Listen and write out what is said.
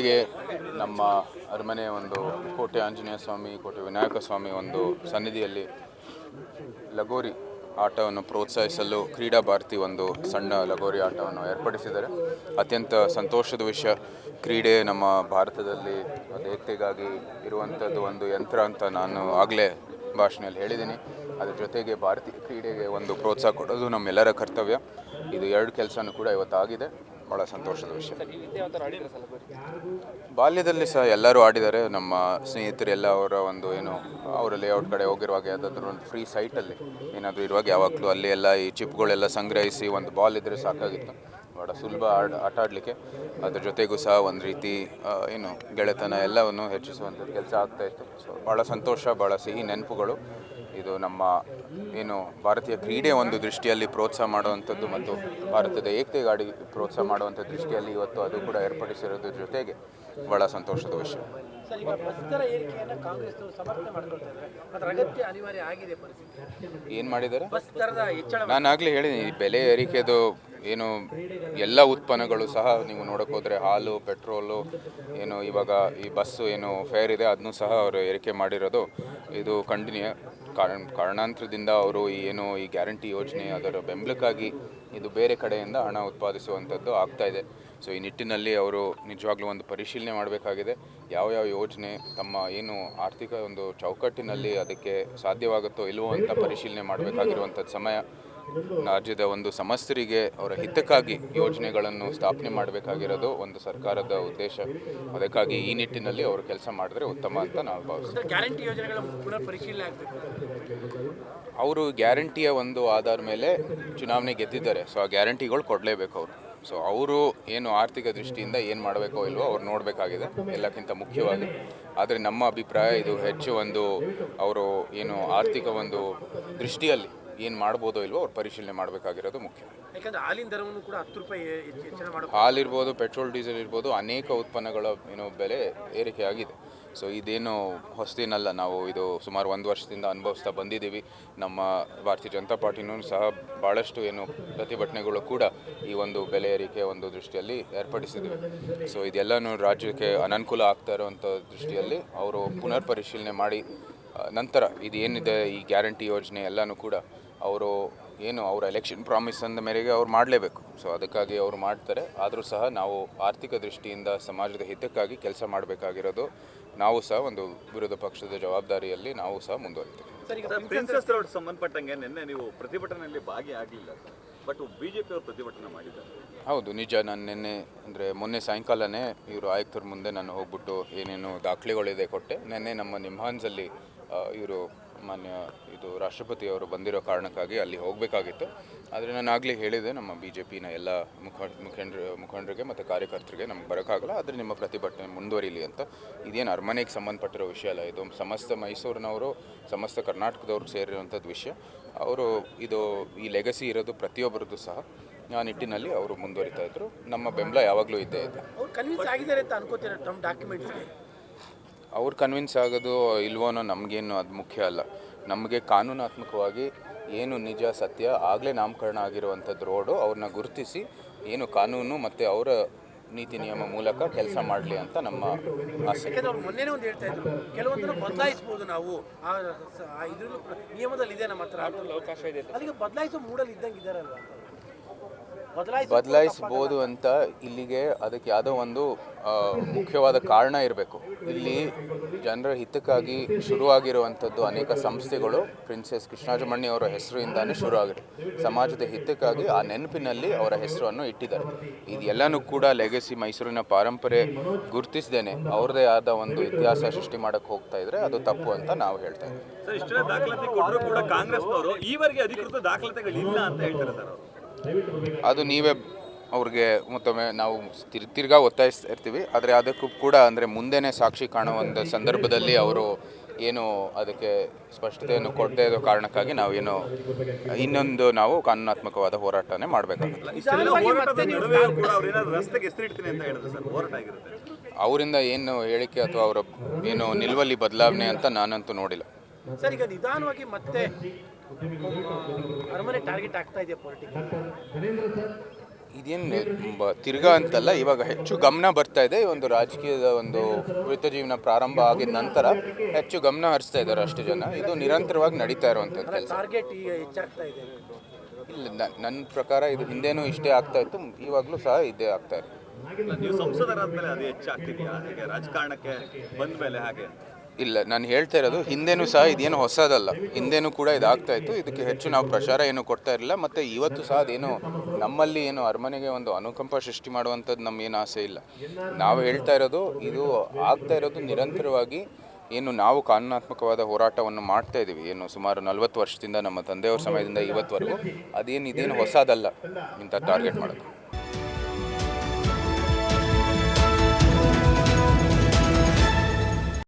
ನಿನ್ನೆ ಒಂದು ಕೋಟೆ ಆಂಜನೇಯ ಸ್ವಾಮಿ, ಕೋಟೆ ವಿನಾಯಕ ಸ್ವಾಮಿ ಒಂದು ಸನ್ನಿಧಿಯಲ್ಲಿ ಲಗೋರಿ ಆಟವನ್ನು ಪ್ರೋತ್ಸಾಹಿಸಲು ಕ್ರೀಡಾ ಭಾರತಿ ಒಂದು ಸಣ್ಣ ಲಗೋರಿ ಆಟವನ್ನು ಏರ್ಪಡಿಸಿದ್ದಾರೆ. ಅತ್ಯಂತ ಸಂತೋಷದ ವಿಷಯ, ಕ್ರೀಡೆ ನಮ್ಮ ಭಾರತದಲ್ಲಿ ಏಕತೆಗಾಗಿ ಇರುವಂಥದ್ದು ಒಂದು ಯಂತ್ರ ಅಂತ ನಾನು ಆಗಲೇ ಭಾಷಣದಲ್ಲಿ ಹೇಳಿದ್ದೀನಿ. ಅದ್ರ ಜೊತೆಗೆ ಭಾರತೀಯ ಕ್ರೀಡೆಗೆ ಒಂದು ಪ್ರೋತ್ಸಾಹ ಕೊಡೋದು ನಮ್ಮೆಲ್ಲರ ಕರ್ತವ್ಯ. ಇದು ಎರಡು ಕೆಲಸನೂ ಕೂಡ ಇವತ್ತು ಆಗಿದೆ ಭಾಳ ಸಂತೋಷದ ವಿಷಯ. ಬಾಲ್ಯದಲ್ಲಿ ಸಹ ಎಲ್ಲರೂ ಆಡಿದ್ದಾರೆ. ನಮ್ಮ ಸ್ನೇಹಿತರೆಲ್ಲ ಅವರ ಒಂದು ಏನು ಅವರ ಲೇಔಟ್ ಕಡೆ ಹೋಗಿರುವಾಗ ಯಾವುದಾದ್ರು ಒಂದು ಫ್ರೀ ಸೈಟಲ್ಲಿ ಏನಾದರೂ ಇರುವಾಗ ಯಾವಾಗಲೂ ಅಲ್ಲಿ ಎಲ್ಲ ಈ ಚಿಪ್ಗಳೆಲ್ಲ ಸಂಗ್ರಹಿಸಿ ಒಂದು ಬಾಲ್ ಇದ್ದರೆ ಸಾಕಾಗಿತ್ತು. ಭಾಳ ಸುಲಭ ಆಡ್ ಆಟ ಆಡಲಿಕ್ಕೆ. ಅದ್ರ ಜೊತೆಗೂ ಸಹ ಒಂದು ರೀತಿ ಏನು ಗೆಳೆತನ ಎಲ್ಲವನ್ನು ಹೆಚ್ಚಿಸುವಂಥ ಕೆಲಸ ಆಗ್ತಾಯಿತ್ತು ಸೊ ಭಾಳ ಸಂತೋಷ ಭಾಳ ಸಿಹಿ ನೆನಪುಗಳು. ಇದು ನಮ್ಮ ಏನು ಭಾರತೀಯ ಕ್ರೀಡೆ ಒಂದು ದೃಷ್ಟಿಯಲ್ಲಿ ಪ್ರೋತ್ಸಾಹ ಮಾಡುವಂಥದ್ದು ಮತ್ತು ಭಾರತದ ಏಕತೆಗಾಡಿ ಪ್ರೋತ್ಸಾಹ ಮಾಡುವಂಥ ದೃಷ್ಟಿಯಲ್ಲಿ ಇವತ್ತು ಅದು ಕೂಡ ಏರ್ಪಡಿಸಿರೋದ್ರ ಜೊತೆಗೆ ಬಹಳ ಸಂತೋಷದ ವಿಷಯ. ಏನ್ ಮಾಡಿದ್ದಾರೆ? ನಾನು ಆಗಲೇ ಹೇಳಿದ್ದೀನಿ ಈ ಬೆಲೆ ಏರಿಕೆದು ಏನು ಎಲ್ಲ ಉತ್ಪನ್ನಗಳು ಸಹ ನೀವು ನೋಡೋಕ್ಕೋದ್ರೆ ಹೋದರೆ ಹಾಲು ಪೆಟ್ರೋಲು ಏನು ಇವಾಗ ಈ ಬಸ್ಸು ಏನು ಫೇರ್ ಇದೆ ಅದನ್ನು ಸಹ ಅವರು ಏರಿಕೆ ಮಾಡಿರೋದು. ಇದು ಖಂಡನೀಯ ಕಾರಣ, ಕಾರಣಾಂತರದಿಂದ ಅವರು ಏನು ಈ ಗ್ಯಾರಂಟಿ ಯೋಜನೆ ಅದರ ಬೆಂಬಲಕ್ಕಾಗಿ ಇದು ಬೇರೆ ಕಡೆಯಿಂದ ಹಣ ಉತ್ಪಾದಿಸುವಂಥದ್ದು ಆಗ್ತಾ ಇದೆ. ಸೊ, ಈ ನಿಟ್ಟಿನಲ್ಲಿ ಅವರು ನಿಜವಾಗ್ಲೂ ಒಂದು ಪರಿಶೀಲನೆ ಮಾಡಬೇಕಾಗಿದೆ. ಯಾವ ಯಾವ ಯೋಜನೆ ತಮ್ಮ ಏನು ಆರ್ಥಿಕ ಒಂದು ಚೌಕಟ್ಟಿನಲ್ಲಿ ಅದಕ್ಕೆ ಸಾಧ್ಯವಾಗುತ್ತೋ ಇಲ್ವೋ ಅಂತ ಪರಿಶೀಲನೆ ಮಾಡಬೇಕಾಗಿರುವಂಥದ್ದು ಸಮಯ. ರಾಜ್ಯದ ಒಂದು ಸಮಸ್ತರಿಗೆ ಅವರ ಹಿತಕ್ಕಾಗಿ ಯೋಜನೆಗಳನ್ನು ಸ್ಥಾಪನೆ ಮಾಡಬೇಕಾಗಿರೋದು ಒಂದು ಸರ್ಕಾರದ ಉದ್ದೇಶ. ಅದಕ್ಕಾಗಿ ಈ ನಿಟ್ಟಿನಲ್ಲಿ ಅವರು ಕೆಲಸ ಮಾಡಿದ್ರೆ ಉತ್ತಮ ಅಂತ ನಾವು ಭಾವಿಸ್ತೀವಿ. ಅವರು ಗ್ಯಾರಂಟಿಯ ಒಂದು ಆಧಾರ ಮೇಲೆ ಚುನಾವಣೆ ಗೆದ್ದಿದ್ದಾರೆ. ಸೊ ಆ ಗ್ಯಾರಂಟಿಗಳು ಕೊಡಲೇಬೇಕು ಅವರು. ಸೊ ಅವರು ಏನು ಆರ್ಥಿಕ ದೃಷ್ಟಿಯಿಂದ ಏನು ಮಾಡಬೇಕೋ ಇಲ್ವೋ ಅವ್ರು ನೋಡಬೇಕಾಗಿದೆ. ಎಲ್ಲಕ್ಕಿಂತ ಮುಖ್ಯವಾಗಿ. ಆದರೆ ನಮ್ಮ ಅಭಿಪ್ರಾಯ ಇದು ಹೆಚ್ಚು ಒಂದು ಅವರು ಏನು ಆರ್ಥಿಕ ಒಂದು ದೃಷ್ಟಿಯಲ್ಲಿ ಏನು ಮಾಡ್ಬೋದೋ ಇಲ್ವೋ ಅವ್ರು ಪರಿಶೀಲನೆ ಮಾಡಬೇಕಾಗಿರೋದು ಮುಖ್ಯ. ಯಾಕಂದ್ರೆ ಹಾಲಿನ ದರವನ್ನು ಕೂಡ ಹತ್ತು ರೂಪಾಯಿ ಹೆಚ್ಚು- ಹೆಚ್ಚಳ ಮಾಡಬೇಕು ಹಾಲಿರ್ಬೋದು ಪೆಟ್ರೋಲ್ ಡೀಸೆಲ್ ಇರ್ಬೋದು ಅನೇಕ ಉತ್ಪನ್ನಗಳ ಏನು ಬೆಲೆ ಏರಿಕೆ ಆಗಿದೆ ಸೊ ಇದೇನು ಹೊಸದೇನಲ್ಲ ನಾವು ಇದು ಸುಮಾರು ಒಂದು ವರ್ಷದಿಂದ ಅನುಭವಿಸ್ತಾ ಬಂದಿದ್ದೀವಿ. ನಮ್ಮ ಭಾರತೀಯ ಜನತಾ ಪಾರ್ಟಿನೂ ಸಹ ಭಾಳಷ್ಟು ಏನು ಪ್ರತಿಭಟನೆಗಳು ಕೂಡ ಈ ಒಂದು ಬೆಲೆ ಏರಿಕೆ ಒಂದು ದೃಷ್ಟಿಯಲ್ಲಿ ಏರ್ಪಡಿಸಿದ್ದೀವಿ ಸೊ ಇದೆಲ್ಲನೂ ರಾಜ್ಯಕ್ಕೆ ಅನನುಕೂಲ ಆಗ್ತಾ ಇರುವಂಥ ದೃಷ್ಟಿಯಲ್ಲಿ ಅವರು ಪುನರ್ ಪರಿಶೀಲನೆ ಮಾಡಿ ಆ, ನಂತರ ಇದು ಏನಿದೆ ಈ ಗ್ಯಾರಂಟಿ ಯೋಜನೆ ಎಲ್ಲನೂ ಕೂಡ ಅವರು ಏನು ಅವರ ಎಲೆಕ್ಷನ್ ಪ್ರಾಮಿಸ್ ಅಂದ ಮೇರೆಗೆ ಅವ್ರು ಮಾಡಲೇಬೇಕು. ಸೊ ಅದಕ್ಕಾಗಿ ಅವರು ಮಾಡ್ತಾರೆ. ಆದರೂ ಸಹ ನಾವು ಆರ್ಥಿಕ ದೃಷ್ಟಿಯಿಂದ ಸಮಾಜದ ಹಿತಕ್ಕಾಗಿ ಕೆಲಸ ಮಾಡಬೇಕಾಗಿರೋದು ನಾವು ಸಹ ಒಂದು ವಿರೋಧ ಪಕ್ಷದ ಜವಾಬ್ದಾರಿಯಲ್ಲಿ ನಾವು ಸಹ ಮುಂದುವರಿತೇವೆ. ಸರ್ ಈಗ ಸರ್ ಪ್ರಿನ್ಸಸ್ ರೋಡ್ ಸಂಬಂಧಪಟ್ಟಂಗೆ ನಿನ್ನೆ ನೀವು ಪ್ರತಿಭಟನೆಯಲ್ಲಿ ಭಾಗಿಯಾಗಲಿಲ್ಲ ಸರ್. ಬಟ್ ಬಿಜೆಪಿ ಅವರು ಪ್ರತಿಭಟನೆ ಮಾಡಿದ್ದಾರೆ. ಹೌದು ನಿಜ. ನಾನು ನಿನ್ನೆ ಅಂದರೆ ಮೊನ್ನೆ ಸಾಯಂಕಾಲನೇ ಇವರು ಆಯುಕ್ತರ ಮುಂದೆ ನಾನು ಹೋಗ್ಬಿಟ್ಟು ಏನೇನು ದಾಖಲೆಗಳಿದೆ ಕೊಟ್ಟೆ. ನಿನ್ನೆ ನಮ್ಮ ನಿಮ್ಹಾನ್ಸಲ್ಲಿ ಇವರು ಮಾನ್ಯ ಇದು ರಾಷ್ಟ್ರಪತಿ ಅವರು ಬಂದಿರೋ ಕಾರಣಕ್ಕಾಗಿ ಅಲ್ಲಿ ಹೋಗಬೇಕಾಗಿತ್ತು. ಆದರೆ ನಾನು ಆಗಲೇ ಹೇಳಿದೆ, ನಮ್ಮ ಬಿ ಜೆ ಪಿನ ಎಲ್ಲ ಮುಖ ಮುಖಂಡರು, ಮುಖಂಡರಿಗೆ ಮತ್ತು ಕಾರ್ಯಕರ್ತರಿಗೆ ನಮ್ಗೆ ಬರೋಕ್ಕಾಗಲ್ಲ. ಆದರೆ ನಿಮ್ಮ ಪ್ರತಿಭಟನೆ ಮುಂದುವರಿಲಿ ಅಂತ. ಇದೇನು ಅರಮನೆಗೆ ಸಂಬಂಧಪಟ್ಟಿರೋ ವಿಷಯ ಅಲ್ಲ, ಇದು ಸಮಸ್ತ ಮೈಸೂರಿನವರು, ಸಮಸ್ತ ಕರ್ನಾಟಕದವ್ರು ಸೇರಿರುವಂಥದ್ದು ವಿಷಯ. ಅವರು ಇದು ಈ ಲೆಗಸಿ ಇರೋದು ಪ್ರತಿಯೊಬ್ಬರದ್ದು ಸಹ. ಆ ನಿಟ್ಟಿನಲ್ಲಿ ಅವರು ಮುಂದುವರಿತಾ ಇದ್ದರು ನಮ್ಮ ಬೆಂಬಲ ಯಾವಾಗಲೂ ಇದ್ದೇ ಇದೆ. ಅವ್ರು ಕನ್ವಿನ್ಸ್ ಆಗೋದು ಇಲ್ವೋನೋ ನಮಗೇನು ಅದು ಮುಖ್ಯ ಅಲ್ಲ. ನಮಗೆ ಕಾನೂನಾತ್ಮಕವಾಗಿ ಏನು ನಿಜ ಸತ್ಯ ಆಗಲೇ ನಾಮಕರಣ ಆಗಿರುವಂಥದ್ದು ರೋಡು ಅವ್ರನ್ನ ಗುರುತಿಸಿ ಏನು ಕಾನೂನು ಮತ್ತು ಅವರ ನೀತಿ ನಿಯಮ ಮೂಲಕ ಕೆಲಸ ಮಾಡಲಿ ಅಂತ ನಮ್ಮ ಆಸೆ. ಮೊನ್ನೆನೇ ಒಂದು ಹೇಳ್ತಾ ಇದ್ರು ಕೆಲವೊಂದನ್ನು ಬದಲಾಯಿಸ್ಬೋದು ನಾವು. ನಿಯಮದಲ್ಲಿ ಇದೆ ನಮ್ಮ ಹತ್ರ. ಅವಕಾಶ ಇದೆ. ಅಲ್ಲಿಗೆ ಬದಲಾಯಿಸೋ ಮೂಡಲ್ಲಿ ಇದ್ದಂಗೆ ಇದಾರಲ್ವ ಬದಲಾಯಿಸ ಬದಲಾಯಿಸ್ಬೋದು ಅಂತ ಇಲ್ಲಿಗೆ ಅದಕ್ಕೆ ಯಾವುದೋ ಒಂದು ಮುಖ್ಯವಾದ ಕಾರಣ ಇರಬೇಕು. ಇಲ್ಲಿ ಜನರ ಹಿತಕ್ಕಾಗಿ ಶುರುವಾಗಿರುವಂಥದ್ದು ಅನೇಕ ಸಂಸ್ಥೆಗಳು ಪ್ರಿನ್ಸೆಸ್ ಕೃಷ್ಣಾಜಮಣ್ಣಿ ಅವರ ಹೆಸರಿಂದಾನೇ ಶುರು ಆಗಿದೆ ಸಮಾಜದ ಹಿತಕ್ಕಾಗಿ ಆ ನೆನಪಿನಲ್ಲಿ ಅವರ ಹೆಸರನ್ನು ಇಟ್ಟಿದ್ದಾರೆ. ಇದೆಲ್ಲನೂ ಕೂಡ ಲೆಗಸಿ ಮೈಸೂರಿನ ಪರಂಪರೆ ಗುರುತಿಸ್ದೇನೆ ಅವ್ರದ್ದೇ ಆದ ಒಂದು ಇತಿಹಾಸ ಸೃಷ್ಟಿ ಮಾಡಕ್ಕೆ ಹೋಗ್ತಾ ಇದ್ರೆ ಅದು ತಪ್ಪು ಅಂತ ನಾವು ಹೇಳ್ತಾ ಇದ್ದೀವಿ. ಅದು ನೀವೇ ಅವ್ರಿಗೆ ಮತ್ತೊಮ್ಮೆ ನಾವು ತಿರ್ ತಿರ್ಗಾ ಒತ್ತಾಯಿಸ್ತಾ ಇರ್ತೀವಿ. ಆದರೆ ಅದಕ್ಕೂ ಕೂಡ ಅಂದರೆ ಮುಂದೆನೇ ಸಾಕ್ಷಿ ಕಾಣುವಂಥ ಸಂದರ್ಭದಲ್ಲಿ ಅವರು ಏನು ಅದಕ್ಕೆ ಸ್ಪಷ್ಟತೆಯನ್ನು ಕೊಡದೇ ಇರೋ ಕಾರಣಕ್ಕಾಗಿ ನಾವು ಏನು ಇನ್ನೊಂದು ನಾವು ಕಾನೂನಾತ್ಮಕವಾದ ಹೋರಾಟನೇ ಮಾಡಬೇಕಾಗುತ್ತೆ. ಅವರಿಂದ ಏನು ಹೇಳಿಕೆ ಅಥವಾ ಅವರ ಏನು ನಿಲುವಲ್ಲಿ ಬದಲಾವಣೆ ಅಂತ ನಾನಂತೂ ನೋಡಿಲ್ಲ. ಸರ್ ಈಗ ನಿಧಾನವಾಗಿ ಮತ್ತೆ ಟಾರ್ಗೆಟ್ ಆಗ್ತಾ ಇದೇನು ತಿರ್ಗಾ ಅಂತಲ್ಲ ಇವಾಗ ಹೆಚ್ಚು ಗಮನ ಬರ್ತಾ ಇದೆ. ಒಂದು ರಾಜಕೀಯದ ಒಂದು ವೃತ್ತ ಜೀವನ ಪ್ರಾರಂಭ ಆಗಿದ ನಂತರ ಹೆಚ್ಚು ಗಮನ ಹರಿಸ್ತಾ ಇದ್ದಾರೆ ಅಷ್ಟು ಜನ. ಇದು ನಿರಂತರವಾಗಿ ನಡೀತಾ ಇರುವಂಥದ್ದು ಕೆಲಸ. ಟಾರ್ಗೆಟ್ ಈಗ ಹೆಚ್ಚಾಗ್ತಾ ಇದೆ. ಇಲ್ಲ ನನ್ನ ಪ್ರಕಾರ ಇದು ಹಿಂದೇನು ಇಷ್ಟೇ ಆಗ್ತಾ ಇತ್ತು. ಇವಾಗಲೂ ಸಹ ಇದೇ ಆಗ್ತಾ ಇದೆ. ನೀವು ಸಂಸದರಾದ್ಮೇಲೆ ಅದು ಹೆಚ್ಚಾಗ್ತಿದೆಯಾ? ಹಾಗೆ ರಾಜಕಾರಣಕ್ಕೆ ಬಂದ ಮೇಲೆ ಹಾಗೆ ಇಲ್ಲ, ನಾನು ಹೇಳ್ತಾ ಇರೋದು, ಹಿಂದೆನೂ ಸಹ ಇದೇನು ಹೊಸದಲ್ಲ. ಹಿಂದೆನೂ ಕೂಡ ಇದಾಗ್ತಾ ಇತ್ತು. ಇದಕ್ಕೆ ಹೆಚ್ಚು ನಾವು ಪ್ರಚಾರ ಏನು ಕೊಡ್ತಾ ಇರಲಿಲ್ಲ. ಮತ್ತು ಇವತ್ತು ಸಹ ಅದೇನು ನಮ್ಮಲ್ಲಿ ಏನು ಅರಮನೆಗೆ ಒಂದು ಅನುಕಂಪ ಸೃಷ್ಟಿ ಮಾಡುವಂಥದ್ದು ನಮ್ಮ ಏನು ಆಸೆ ಇಲ್ಲ. ನಾವು ಹೇಳ್ತಾ ಇರೋದು, ಇದು ಆಗ್ತಾ ಇರೋದು ನಿರಂತರವಾಗಿ ಏನು ನಾವು ಕಾನೂನಾತ್ಮಕವಾದ ಹೋರಾಟವನ್ನು ಮಾಡ್ತಾ ಇದ್ದೀವಿ. ಏನು ಸುಮಾರು ನಲವತ್ತು ವರ್ಷದಿಂದ ನಮ್ಮ ತಂದೆಯವ್ರ ಸಮಯದಿಂದ ಇವತ್ತುವರೆಗೂ ಅದೇನು, ಇದೇನು ಹೊಸದಲ್ಲ ಇಂಥ ಟಾರ್ಗೆಟ್ ಮಾಡೋದು.